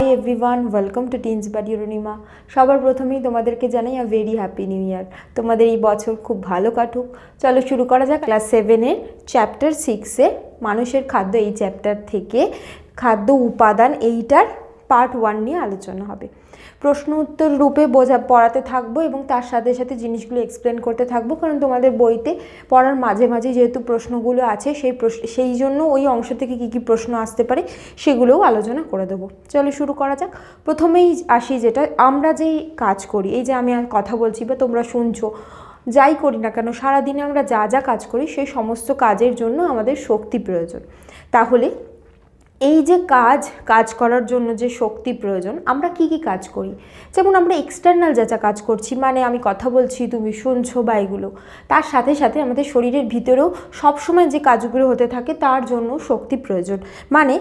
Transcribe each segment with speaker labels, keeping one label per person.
Speaker 1: Hi everyone welcome to teens buddy Arunima সবার প্রথমেই তোমাদেরকে জানাই a very happy new year তোমাদের এই বছর খুব ভালো কাটুক। চলো শুরু করা যাক। ক্লাস সেভেনের চ্যাপ্টার সিক্সে মানুষের খাদ্য, এই চ্যাপ্টার থেকে খাদ্য উপাদান, এইটার পার্ট ওয়ান নিয়ে আলোচনা হবে। প্রশ্ন উত্তর রূপে বোঝা, পড়াতে থাকব এবং তার সাথে সাথে জিনিসগুলো এক্সপ্লেন করতে থাকব। কারণ তোমাদের বইতে পড়ার মাঝে মাঝে যেহেতু প্রশ্নগুলো আছে, সেই প্রশ্ন, সেই জন্য ওই অংশ থেকে কী কী প্রশ্ন আসতে পারে সেগুলোও আলোচনা করে দেবো। চলো শুরু করা যাক। প্রথমেই আসি যেটা, আমরা যেই কাজ করি, এই যে আমি কথা বলছি বা তোমরা শুনছো, যাই করি না কেন, সারাদিনে আমরা যা যা কাজ করি, সেই সমস্ত কাজের জন্য আমাদের শক্তি প্রয়োজন। তাহলে এই যে কাজ কাজ করার জন্য যে শক্তি প্রয়োজন, আমরা কি কি কাজ করি? যেমন আমরা এক্সটার্নাল যা যা কাজ করছি মানে আমি কথা বলছি, তুমি শুনছো বা এগুলো, তার সাথে সাথে আমাদের শরীরের ভিতরেও সবসময় যে কাজগুলো হতে থাকে, তার জন্য শক্তি প্রয়োজন। মানে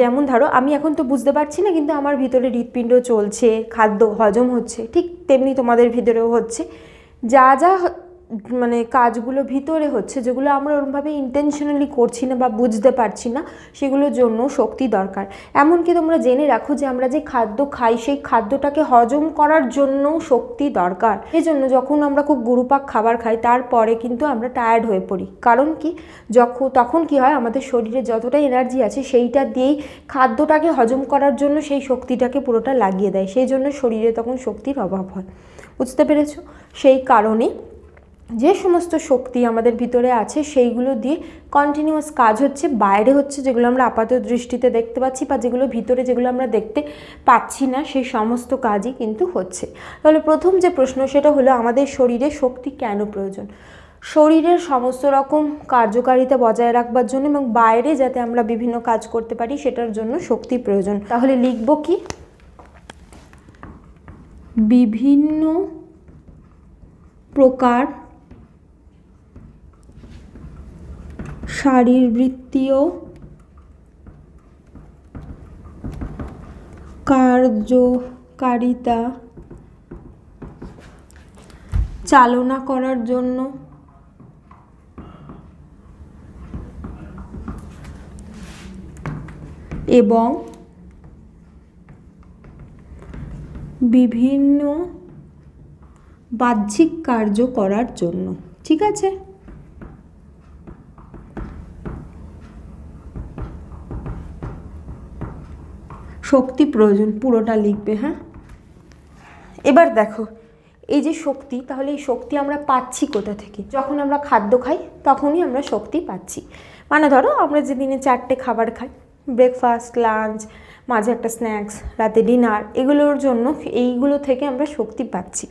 Speaker 1: যেমন ধরো, আমি এখন তো বুঝতে পারছি না, কিন্তু আমার ভিতরে হৃৎপিণ্ড চলছে, খাদ্য হজম হচ্ছে, ঠিক তেমনি তোমাদের ভিতরেও হচ্ছে। যা যা মানে কাজগুলো ভিতরে হচ্ছে, যেগুলো আমরা ওরমভাবে ইন্টেনশনালি করছি না বা বুঝতে পারছি না, সেগুলোর জন্য শক্তি দরকার। এমনকি তোমরা জেনে রাখো যে আমরা যে খাদ্য খাই, সেই খাদ্যটাকে হজম করার জন্য শক্তি দরকার। এই জন্য যখন আমরা খুব গুরুপাক খাবার খাই, তারপরে কিন্তু আমরা টায়ার্ড হয়ে পড়ি। কারণ কি? যখন তখন কি হয়? আমাদের শরীরে যতটা এনার্জি আছে, সেইটা দিয়েই খাদ্যটাকে হজম করার জন্য সেই শক্তিটাকে পুরোটা লাগিয়ে দেয়। সেই জন্য শরীরে তখন শক্তির অভাব হয়। বুঝতে পেরেছ? সেই কারণে যে সমস্ত শক্তি আমাদের ভিতরে আছে, সেইগুলো দিয়ে কন্টিনিউয়াস কাজ হচ্ছে। বাইরে হচ্ছে যেগুলো আমরা আপাত দৃষ্টিতে দেখতে পাচ্ছি বা যেগুলো ভিতরে যেগুলো আমরা দেখতে পাচ্ছি না, সেই সমস্ত কাজই কিন্তু হচ্ছে। তাহলে প্রথম যে প্রশ্ন, সেটা হলো আমাদের শরীরে শক্তি কেন প্রয়োজন? শরীরের সমস্ত রকম কার্যকারিতা বজায় রাখবার জন্য এবং বাইরে যাতে আমরা বিভিন্ন কাজ করতে পারি, সেটার জন্য শক্তি প্রয়োজন। তাহলে লিখব কি? বিভিন্ন প্রকার শারীরবৃত্তীয় কার্যকারিতা চালনা করার জন্য এবং বিভিন্ন বাহ্যিক কার্য করার জন্য। ঠিক আছে? শক্তি প্রয়োজন, পুরোটা লিখবে হ্যাঁ? এবার দেখো, এই যে শক্তি, তাহলে এই শক্তি আমরা পাচ্ছি কোথা থেকে? যখন আমরা খাদ্য খাই, তখনই আমরা শক্তি পাচ্ছি। মানে ধরো, আমরা যে দিনে চারটে খাবার খাই ব্রেকফাস্ট লাঞ্চ মাঝে একটা স্ন্যাক্স রাতে ডিনার এগুলোর জন্য এইগুলো থেকে আমরা শক্তি পাচ্ছি।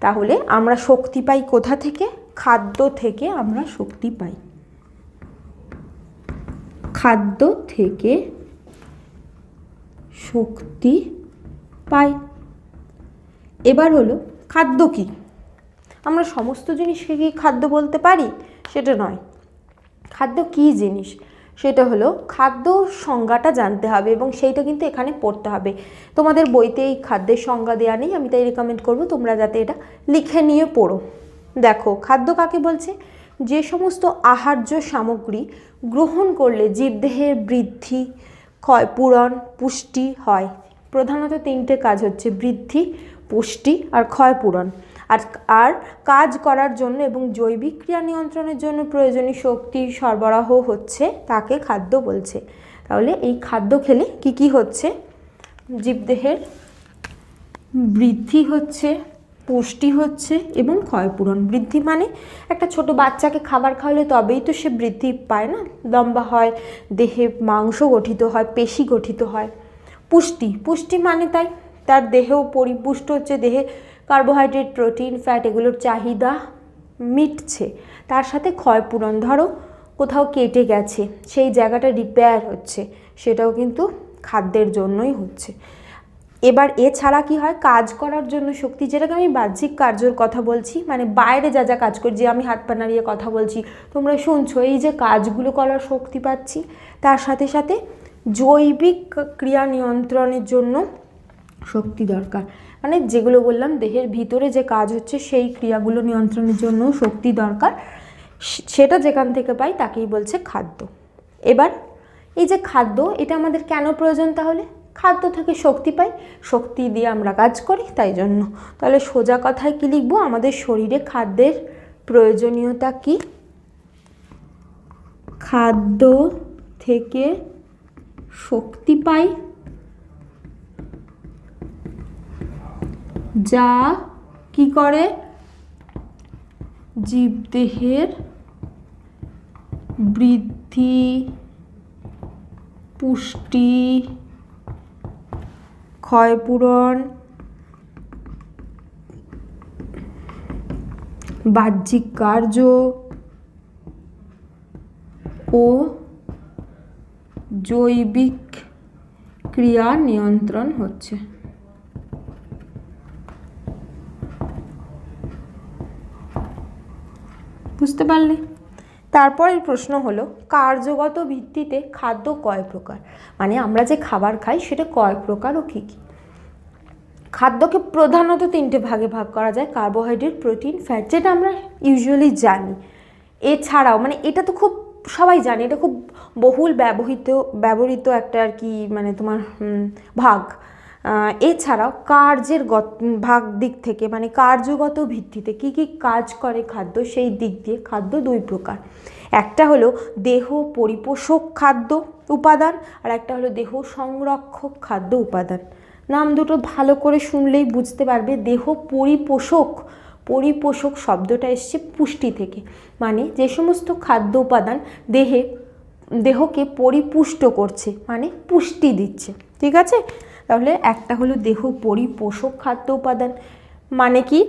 Speaker 1: তাহলে আমরা শক্তি পাই কোথা থেকে? খাদ্য থেকে আমরা শক্তি পাই। খাদ্য থেকে শক্তি পাই। এবার হলো খাদ্য কি? আমরা সমস্ত জিনিসকে কি খাদ্য বলতে পারি? সেটা নয়। খাদ্য কি জিনিস? সেটা হলো খাদ্য সংজ্ঞাটা জানতে হবে এবং সেইটা কিন্তু এখানে পড়তে হবে। তোমাদের বইতে এই খাদ্যের সংজ্ঞা দেওয়া নেই, আমি তাই রেকমেন্ড করব, তোমরা যাতে এটা লিখে নিয়ে পড়ো। দেখো, খাদ্য কাকে বলছে? যে সমস্ত আহার্য সামগ্রী গ্রহণ করলে জীবদেহের বৃদ্ধি ক্ষয় পূরণ পুষ্টি হয়। প্রধানত তিনটে কাজ হচ্ছে বৃদ্ধি, পুষ্টি আর ক্ষয় পূরণ আর আর কাজ করার জন্য এবং জৈবিক ক্রিয়া নিয়ন্ত্রণের জন্য প্রয়োজনীয় শক্তি সরবরাহ হচ্ছে তাকে খাদ্য বলছে। তাহলে এই খাদ্য খেলে কি কি হচ্ছে? জীবদেহের বৃদ্ধি হচ্ছে পুষ্টি হচ্ছে এবং ক্ষয়পূরণ বৃদ্ধি মানে একটা ছোট বাচ্চাকে খাবার খাওয়ালে তবেই তো সে বৃদ্ধি পায় না? লম্বা হয়, দেহে মাংস গঠিত হয়, পেশি গঠিত হয়। পুষ্টি পুষ্টি মানে তাই, তার দেহেও পরিপুষ্ট হচ্ছে, দেহে কার্বোহাইড্রেট প্রোটিন ফ্যাট এগুলোর চাহিদা মিটছে। তার সাথে ক্ষয়পূরণ, ধরো কোথাও কেটে গেছে, সেই জায়গাটা রিপেয়ার হচ্ছে, সেটাও কিন্তু খাদ্যের জন্যই হচ্ছে। এবার এছাড়া কি হয়? কাজ করার জন্য শক্তি, যেটাকে আমি বাহ্যিক কার্যর কথা বলছি মানে বাইরে যা যা কাজ করি, যে আমি হাত পা নাড়িয়ে কথা বলছি, তোমরা শুনছো, এই যে কাজগুলো করার শক্তি পাচ্ছি, তার সাথে সাথে জৈবিক ক্রিয়া নিয়ন্ত্রণের জন্য শক্তি দরকার। মানে যেগুলো বললাম, দেহের ভিতরে যে কাজ হচ্ছে, সেই ক্রিয়াগুলো নিয়ন্ত্রণের জন্য শক্তি দরকার। সেটা যেখান থেকে পাই, তাকেই বলছে খাদ্য। এবার এই যে খাদ্য, এটা আমাদের কেন প্রয়োজন তাহলে? খাদ্য থেকে শক্তি পাই, শক্তি দিয়ে আমরা কাজ করি, তাই জন্য। তাহলে সোজা কথায় কি লিখব? আমাদের শরীরে খাদ্যের প্রয়োজনীয়তা কি? খাদ্য থেকে শক্তি পাই, যা কি করে? জীবদেহের বৃদ্ধি, পুষ্টি ক্ষয়পূরণ বাহ্যিক কার্য ও জৈবিক ক্রিয়া নিয়ন্ত্রণ হচ্ছে। বুঝতে পারলে? তারপরের প্রশ্ন হলো, কার্যগত ভিত্তিতে খাদ্য কয় প্রকার? মানে আমরা যে খাবার খাই, সেটা কয় প্রকার ও কী কী? খাদ্যকে প্রধানত তিনটে ভাগে ভাগ করা যায় কার্বোহাইড্রেট প্রোটিন ফ্যাট যেটা আমরা ইউজুয়ালি জানি। এছাড়াও মানে এটা তো খুব সবাই জানে, এটা খুব বহুল ব্যবহৃত ব্যবহৃত একটা আর কি মানে তোমার ভাগ। এছাড়াও কার্যের ভাগ দিক থেকে মানে কার্যগত ভিত্তিতে কি কি কাজ করে খাদ্য, সেই দিক দিয়ে খাদ্য দুই প্রকার। একটা হলো দেহ পরিপোষক খাদ্য উপাদান, আর একটা হলো দেহ সংরক্ষক খাদ্য উপাদান। নাম দুটো ভালো করে শুনলেই বুঝতে পারবে, দেহ পরিপোষক পরিপোষক শব্দটা এসছে পুষ্টি থেকে। মানে যে সমস্ত খাদ্য উপাদান দেহে, দেহকে পরিপুষ্ট করছে মানে পুষ্টি দিচ্ছে। ঠিক আছে? তাহলে একটা হলো দেহ পরিপোষক খাদ্য উপাদান। মানে কি?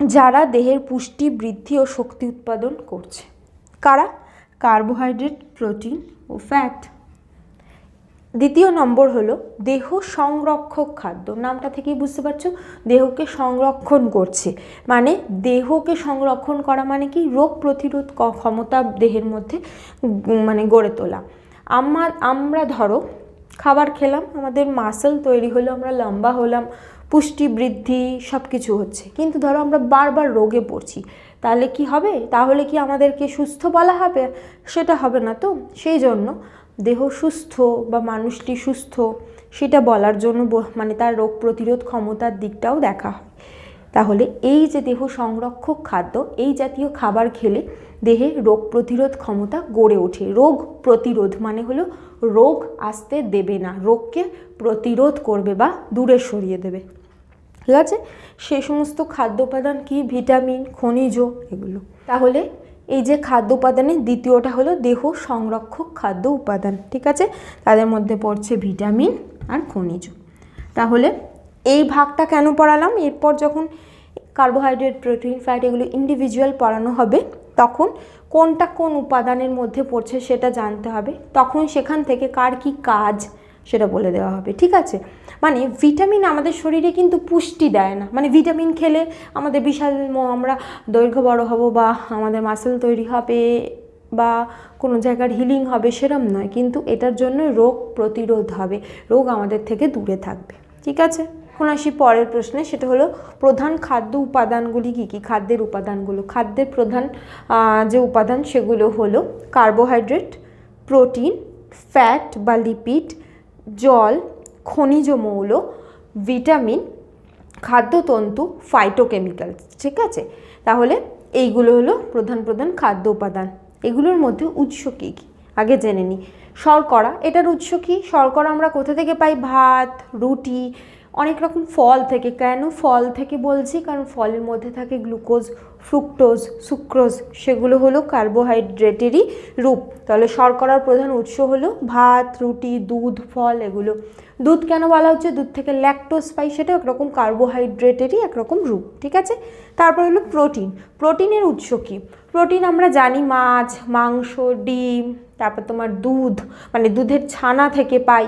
Speaker 1: যারা দেহের পুষ্টি, বৃদ্ধি ও শক্তি উৎপাদন করছে। কারা? কার্বোহাইড্রেট, প্রোটিন ও ফ্যাট। দ্বিতীয় নম্বর হলো দেহ সংরক্ষক খাদ্য। নামটা থেকেই বুঝতে পারছ? দেহকে সংরক্ষণ করছে। মানে দেহকে সংরক্ষণ করা মানে কি? রোগ প্রতিরোধ ক্ষমতা দেহের মধ্যে মানে গড়ে তোলা। আমরা ধরো খাবার খেলাম, আমাদের মাসেল তৈরি হলো, আমরা লম্বা হলাম, পুষ্টি বৃদ্ধি সব কিছু হচ্ছে। কিন্তু ধরো আমরা বারবার রোগে পড়ছি, তাহলে কি হবে? তাহলে কি আমাদেরকে সুস্থ বলা হবে? সেটা হবে না তো? সেই জন্য দেহ সুস্থ বা মানুষটি সুস্থ, সেটা বলার জন্য মানে তার রোগ প্রতিরোধ ক্ষমতার দিকটাও দেখা হয়। তাহলে এই যে দেহ সংরক্ষক খাদ্য, এই জাতীয় খাবার খেলে দেহে রোগ প্রতিরোধ ক্ষমতা গড়ে ওঠে। রোগ প্রতিরোধ মানে হলো রোগ আসতে দেবে না, রোগকে প্রতিরোধ করবে বা দূরে সরিয়ে দেবে। ঠিক আছে? সে সমস্ত খাদ্য উপাদান কি? ভিটামিন, খনিজ এগুলো। তাহলে এই যে খাদ্য উপাদানের দ্বিতীয়টা হলো দেহ সংরক্ষক খাদ্য উপাদান। ঠিক আছে? তাদের মধ্যে পড়ছে ভিটামিন আর খনিজ। তাহলে এই ভাগটা কেন পড়ালাম? এরপর যখন কার্বোহাইড্রেট প্রোটিন ফ্যাট এগুলো ইন্ডিভিজুয়াল পড়ানো হবে, তখন কোনটা কোন উপাদানের মধ্যে পড়ছে সেটা জানতে হবে। তখন সেখান থেকে কার কি কাজ সেটা বলে দেওয়া হবে, ঠিক আছে? মানে ভিটামিন আমাদের শরীরে কিন্তু পুষ্টি দেয় না। মানে ভিটামিন খেলে আমাদের বিশাল আমরা দৈর্ঘ্য বড় হব বা আমাদের মাসেল তৈরি হবে বা কোনো জায়গার হিলিং হবে সেরম নয়। কিন্তু এটার জন্য রোগ প্রতিরোধ হবে। রোগ আমাদের থেকে দূরে থাকবে, ঠিক আছে? এখন আসি পরের প্রশ্নে, সেটা হলো প্রধান খাদ্য উপাদানগুলি কী কী? খাদ্যের উপাদানগুলো। খাদ্যের প্রধান যে উপাদান সেগুলো হলো কার্বোহাইড্রেট প্রোটিন ফ্যাট বা লিপিড জল, খনিজ মৌল ভিটামিন খাদ্যতন্তু ফাইটোকেমিক্যাল ঠিক আছে? তাহলে এইগুলো হলো প্রধান প্রধান খাদ্য উপাদান। এগুলোর মধ্যে উৎস কী কী? আগে জেনে নিই শর্করা, এটার উৎস কী? শর্করা আমরা কোথা থেকে পাই? ভাত, রুটি অনেক রকম ফল থেকে, কেন ফল থেকে বলছি? কারণ ফলের মধ্যে থাকে গ্লুকোজ, ফ্রুক্টোজ, সুক্রোজ, সেগুলো হলো কার্বোহাইড্রেটেরই রূপ। তাহলে শর্করার প্রধান উৎস হলো ভাত, রুটি, দুধ, ফল এগুলো। দুধ কেন বলা হচ্ছে? দুধ থেকে ল্যাকটোজ পাই সেটা একরকম কার্বোহাইড্রেটেরই একরকম রূপ, ঠিক আছে? তারপর হলো প্রোটিন। প্রোটিনের উৎস কী? প্রোটিন আমরা জানি মাছ, মাংস, ডিম, তারপর তোমার দুধ মানে দুধের ছানা থেকে পাই।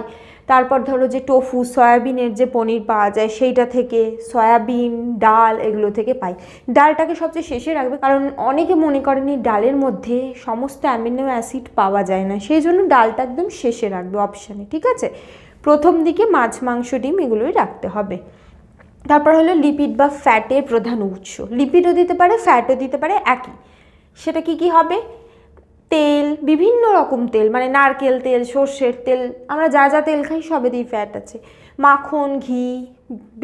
Speaker 1: তারপর ধরো যে টোফু সয়াবিনের যে পনির পাওয়া যায়, সেইটা থেকে সয়াবিন, ডাল এগুলো থেকে পাই। ডালটাকে সবচেয়ে শেষে রাখবে, কারণ অনেকে মনে করেন এই ডালের মধ্যে সমস্ত অ্যামিনো অ্যাসিড পাওয়া যায় না, সেই জন্য ডালটা একদম শেষে রাখবে অপশানে ঠিক আছে? প্রথম দিকে মাছ, মাংস, ডিম এগুলোই রাখতে হবে। তারপর হলো লিপিড বা ফ্যাটের প্রধান উৎস। লিপিডও দিতে পারে ফ্যাটও দিতে পারে, একই। সেটা কি কি হবে? তেল, বিভিন্ন রকম তেল মানে নারকেল তেল, সর্ষের তেল, আমরা যা যা তেল খাই সবেতেই ফ্যাট আছে। মাখন, ঘি,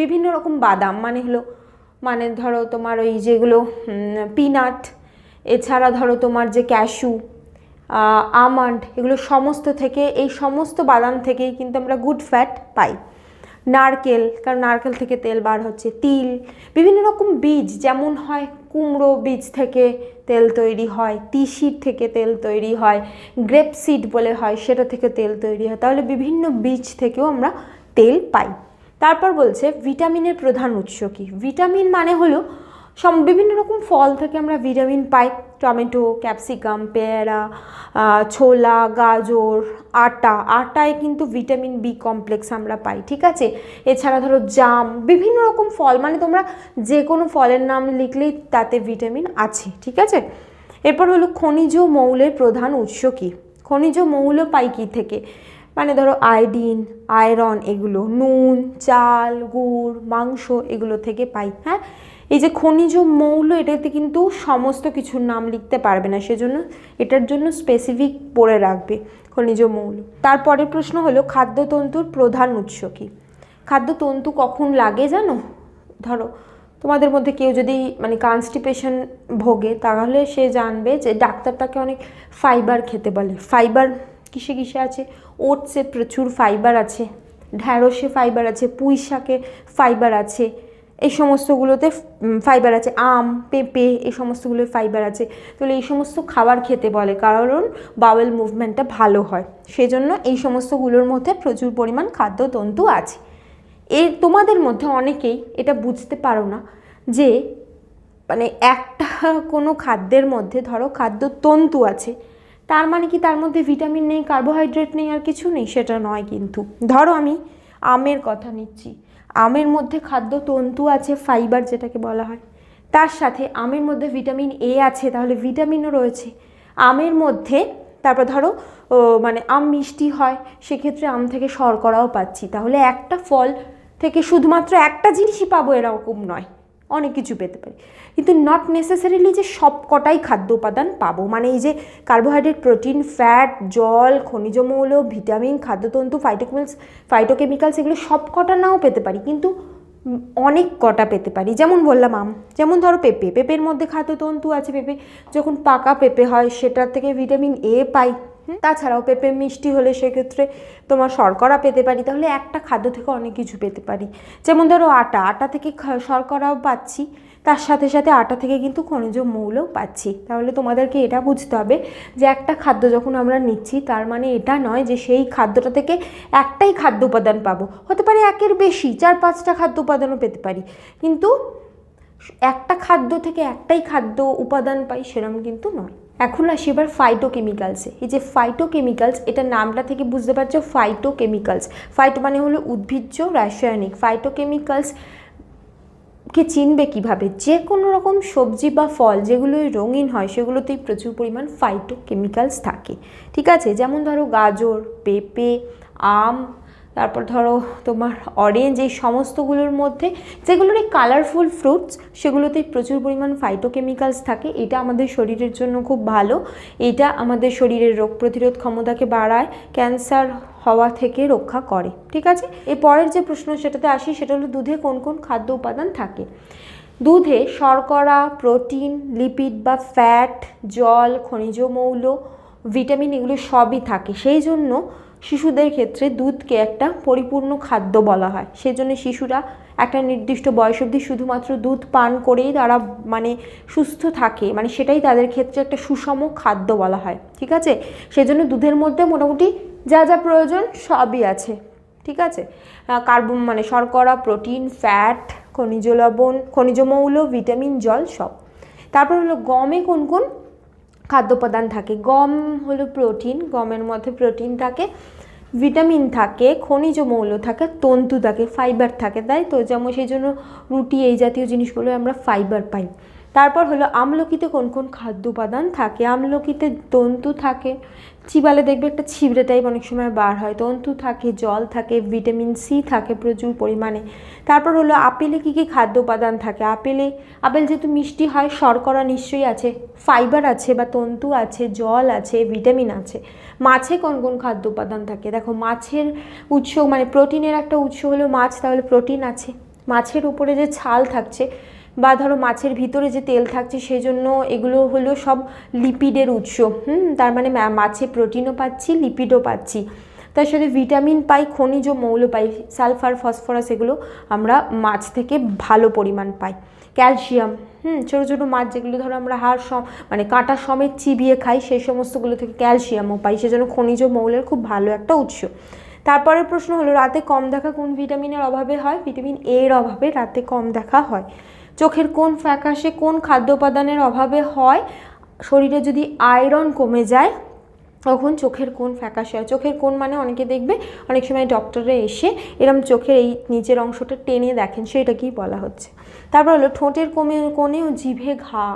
Speaker 1: বিভিন্ন রকম বাদাম মানে হলো মানে ধরো তোমার ওই যেগুলো পিনাট এছাড়া ধরো তোমার যে ক্যাশু আমন্ড এগুলো সমস্ত থেকে, এই সমস্ত বাদাম থেকেই কিন্তু আমরা গুড ফ্যাট পাই। নারকেল, কারণ নারকেল থেকে তেল বার হচ্ছে তিল। বিভিন্ন রকম বীজ, যেমন হয় কুমড়ো বীজ থেকে তেল তৈরি হয়, তিসির থেকে তেল তৈরি হয়, গ্রেপ সিড বলে হয়, সেটা থেকে তেল তৈরি হয়। তাহলে বিভিন্ন বীজ থেকেও আমরা তেল পাই। তারপর বলছে, ভিটামিনের প্রধান উৎস কী? ভিটামিন মানে হলো সম, বিভিন্ন রকম ফল থেকে আমরা ভিটামিন পাই। টমেটো, ক্যাপসিকাম, পেয়ারা ছোলা, গাজর, আটা। আটায় কিন্তু ভিটামিন বি কমপ্লেক্স আমরা পাই, ঠিক আছে? এছাড়া ধরো জাম, বিভিন্ন রকম ফল মানে তোমরা যে কোনো ফলের নাম লিখলেই তাতে ভিটামিন আছে, ঠিক আছে? এরপর হলো খনিজ মৌলের প্রধান উৎস কী? খনিজ মৌল পাই কী থেকে? মানে ধরো আয়োডিন, আয়রন, এগুলো, নুন, চাল, গুড়, মাংস এগুলো থেকে পাই হ্যাঁ? এই যে খনিজ মৌল, এটাতে কিন্তু সমস্ত কিছুর নাম লিখতে পারবে না, সেজন্য এটার জন্য স্পেসিফিক পড়ে রাখবে খনিজ মৌল। তারপরের প্রশ্ন হলো, খাদ্যতন্তুর প্রধান উৎস কী? খাদ্যতন্তু কখন লাগে জানো? ধরো, তোমাদের মধ্যে কেউ যদি মানে কনস্টিপেশন ভোগে, তাহলে সে জানবে যে ডাক্তার তাকে অনেক ফাইবার খেতে বলে। ফাইবার কিসে কিসে আছে? ওটসে প্রচুর ফাইবার আছে, ঢ্যাঁড়সে ফাইবার আছে পুঁই শাকে ফাইবার আছে এই সমস্তগুলোতে ফাইবার আছে, আম, পেঁপে, এই সমস্তগুলোর ফাইবার আছে। তাহলে এই সমস্ত খাবার খেতে বলে কারণ বাওয়েল মুভমেন্টটা ভালো হয়। সেজন্য এই সমস্তগুলোর মধ্যে প্রচুর পরিমাণ খাদ্যতন্তু আছে। এর তোমাদের মধ্যে অনেকেই এটা বুঝতে পারো না যে মানে একটা কোনো খাদ্যের মধ্যে ধরো খাদ্য তন্তু আছে, তার মানে কি তার মধ্যে ভিটামিন নেই কার্বোহাইড্রেট নেই আর কিছু নেই? সেটা নয় কিন্তু। ধরো আমি আমের কথা নিচ্ছি। আমের মধ্যে খাদ্য তন্তু আছে ফাইবার যেটাকে বলা হয়। তার সাথে আমের মধ্যে ভিটামিন এ আছে, তাহলে ভিটামিনও রয়েছে। আমের মধ্যে, তারপর ধরো মানে আম মিষ্টি হয়, সেক্ষেত্রে আম থেকে শর্করাও পাচ্ছি। তাহলে একটা ফল থেকে শুধুমাত্র একটা জিনিসই পাবো এরকম নয়। অনেক কিছু পেতে পারি। কিন্তু নট নেসেসারিলি যে সব কটাই খাদ্য উপাদান পাবো মানে এই যে কার্বোহাইড্রেট প্রোটিন ফ্যাট জল, খনিজ মৌল ভিটামিন খাদ্যতন্তু ফাইটোকেমিক্স ফাইটোকেমিক্যালস এগুলো সব কটা নাও পেতে পারি, কিন্তু অনেক কটা পেতে পারি। যেমন বললাম আম, যেমন ধরো পেঁপে, পেঁপের মধ্যে খাদ্যতন্তু আছে, পেঁপে যখন পাকা পেঁপে হয় সেটার থেকে ভিটামিন এ পাই। তাছাড়াও পেঁপে মিষ্টি হলে সেক্ষেত্রে তোমার শর্করা পেতে পারি, তাহলে একটা খাদ্য থেকে অনেক কিছু পেতে পারি। যেমন ধরো আটা আটা থেকে শর্করাও পাচ্ছি, তার সাথে সাথে আটা থেকে কিন্তু খনিজ মৌলও পাচ্ছি। তাহলে তোমাদেরকে এটা বুঝতে হবে যে একটা খাদ্য যখন আমরা নিচ্ছি, তার মানে এটা নয় যে সেই খাদ্যটা থেকে একটাই খাদ্য উপাদান পাবো। হতে পারে একের বেশি, চার, পাঁচটা খাদ্য উপাদানও পেতে পারি। কিন্তু একটা খাদ্য থেকে একটাই খাদ্য উপাদান পাই সেরকম কিন্তু নয়। এখন আসি এবার ফাইটোকেমিক্যালসে এই যে ফাইটোকেমিক্যালস এটা নামটা থেকে বুঝতে পারছ? ফাইটোকেমিক্যালস ফাইটো মানে হলো উদ্ভিজ্জ রাসায়নিক। ফাইটোকেমিক্যালস কে চিনবে কীভাবে? যে কোনো রকম সবজি বা ফল যেগুলোই রঙিন হয়, সেগুলোতেই প্রচুর পরিমাণ ফাইটোকেমিক্যালস থাকে। ঠিক আছে? যেমন ধরো গাজর, পেঁপে, আম তারপর ধরো তোমার অরেঞ্জ এই সমস্তগুলোর মধ্যে যেগুলোর এই কালারফুল ফ্রুটস সেগুলোতে প্রচুর পরিমাণ ফাইটোকেমিক্যালস থাকে। এটা আমাদের শরীরের জন্য খুব ভালো। এটা আমাদের শরীরের রোগ প্রতিরোধ ক্ষমতাকে বাড়ায় ক্যান্সার হওয়া থেকে রক্ষা করে, ঠিক আছে? এর পরের যে প্রশ্ন সেটাতে আসি, সেটা হলো দুধে কোন কোন খাদ্য উপাদান থাকে? দুধে শর্করা প্রোটিন লিপিড বা ফ্যাট জল, খনিজ মৌল ভিটামিন এগুলো সবই থাকে। সেই জন্য শিশুদের ক্ষেত্রে দুধকে একটা পরিপূর্ণ খাদ্য বলা হয়। সেই জন্য শিশুরা একটা নির্দিষ্ট বয়স অবধি শুধুমাত্র দুধ পান করেই তারা মানে সুস্থ থাকে। মানে সেটাই তাদের ক্ষেত্রে একটা সুষম খাদ্য বলা হয়। ঠিক আছে? সেই জন্য দুধের মধ্যে মোটামুটি যা যা প্রয়োজন সবই আছে। ঠিক আছে? কার্বন মানে শর্করা, প্রোটিন, ফ্যাট, খনিজ লবণ, খনিজ মৌল, ভিটামিন, জল সব। তারপর হলো গমে কোন কোন? খাদ্য উপাদান থাকে। গম হলো প্রোটিন গমের মধ্যে প্রোটিন থাকে ভিটামিন থাকে, খনিজ মৌল থাকে, তন্তু থাকে ফাইবার থাকে, তাই তো? যেমন সেই জন্য রুটি এই জাতীয় জিনিসগুলো আমরা ফাইবার পাই। তারপর হলো আমলকিতে কোন কোন খাদ্য উপাদান থাকে? আমলকিতে তন্তু থাকে। চিবালে দেখবে একটা ছিবড়ে টাইপ অনেক সময় বার হয়। তন্তু থাকে, জল থাকে ভিটামিন সি থাকে প্রচুর পরিমাণে। তারপর হলো আপেলে কী কী খাদ্য উপাদান থাকে? আপেলে, আপেল যেহেতু মিষ্টি হয়, শর্করা নিশ্চয়ই আছে ফাইবার আছে বা তন্তু আছে, জল আছে ভিটামিন আছে। মাছে কোন কোন খাদ্য উপাদান থাকে? দেখো, মাছের উৎস মানে প্রোটিনের একটা উৎস হলো মাছ, তাহলে প্রোটিন আছে। মাছের উপরে যে ছাল থাকছে বা ধরো মাছের ভিতরে যে তেল থাকছে সেই জন্য এগুলো হলো সব লিপিডের উৎস। হুম, তার মানে মাছে প্রোটিনও পাচ্ছি লিপিডও পাচ্ছি। তার সাথে ভিটামিন পাই, খনিজ মৌল পাই সালফার ফসফরাস এগুলো আমরা মাছ থেকে ভালো পরিমাণ পাই। ক্যালসিয়াম হুম, ছোটো ছোটো মাছ যেগুলো ধরো আমরা হাড় সম মানে কাঁটা সমেত চিবিয়ে খাই, সেই সমস্তগুলো থেকে ক্যালসিয়ামও পাই, সেজন্য খনিজ মৌলের খুব ভালো একটা উৎস। তারপরের প্রশ্ন হলো, রাতে কম দেখা কোন ভিটামিনের অভাবে হয়? ভিটামিন এর অভাবে রাতে কম দেখা হয়। চোখের কোন ফ্যাকাশে কোন খাদ্য উপাদানের অভাবে হয়? শরীরে যদি আয়রন কমে যায়, তখন চোখের কোন ফ্যাকাশে হয়? চোখের কোন মানে অনেকে দেখবে, অনেক সময় ডক্টররা এসে এরম চোখের এই নিচের অংশটা টেনে দেখেন, সেটাকেই বলা হচ্ছে। তারপর হলো, ঠোঁটের কমে কোণে ও জিভে ঘা,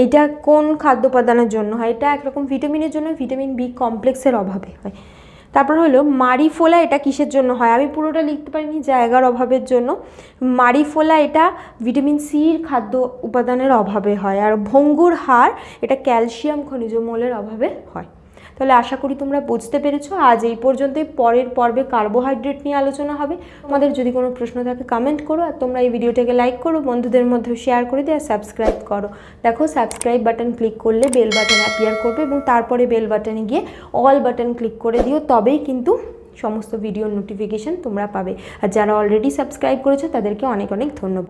Speaker 1: এইটা কোন খাদ্য উপাদানের জন্য হয়? এটা একরকম ভিটামিনের জন্য ভিটামিন বি কমপ্লেক্সের অভাবে হয়। তারপর হলো মারিফোলা এটা কিসের জন্য হয়? আমি পুরোটা লিখতে পারিনি জায়গার অভাবের জন্য। মারিফোলা এটা ভিটামিন সির খাদ্য উপাদানের অভাবে হয়। আর ভঙ্গুর হার এটা ক্যালসিয়াম খনিজ মৌলের অভাবে হয়। তাহলে আশা করি তোমরা বুঝতে পেরেছ। আজ এই পর্যন্তই। পরের পর্বে কার্বোহাইড্রেট নিয়ে আলোচনা হবে। তোমাদের যদি কোনো প্রশ্ন থাকে কমেন্ট করো। আর তোমরা এই ভিডিওটাকে লাইক করো, বন্ধুদের মধ্যে শেয়ার করে দিয়ে আর সাবস্ক্রাইব করো। দেখো সাবস্ক্রাইব বাটন ক্লিক করলে বেল বাটন অ্যাপিয়ার করবে এবং তারপরে বেল বাটনে গিয়ে অল বাটন ক্লিক করে দিও। তবেই কিন্তু সমস্ত ভিডিওর নোটিফিকেশান তোমরা পাবে। আর যারা অলরেডি সাবস্ক্রাইব করেছ, তাদেরকে অনেক অনেক ধন্যবাদ।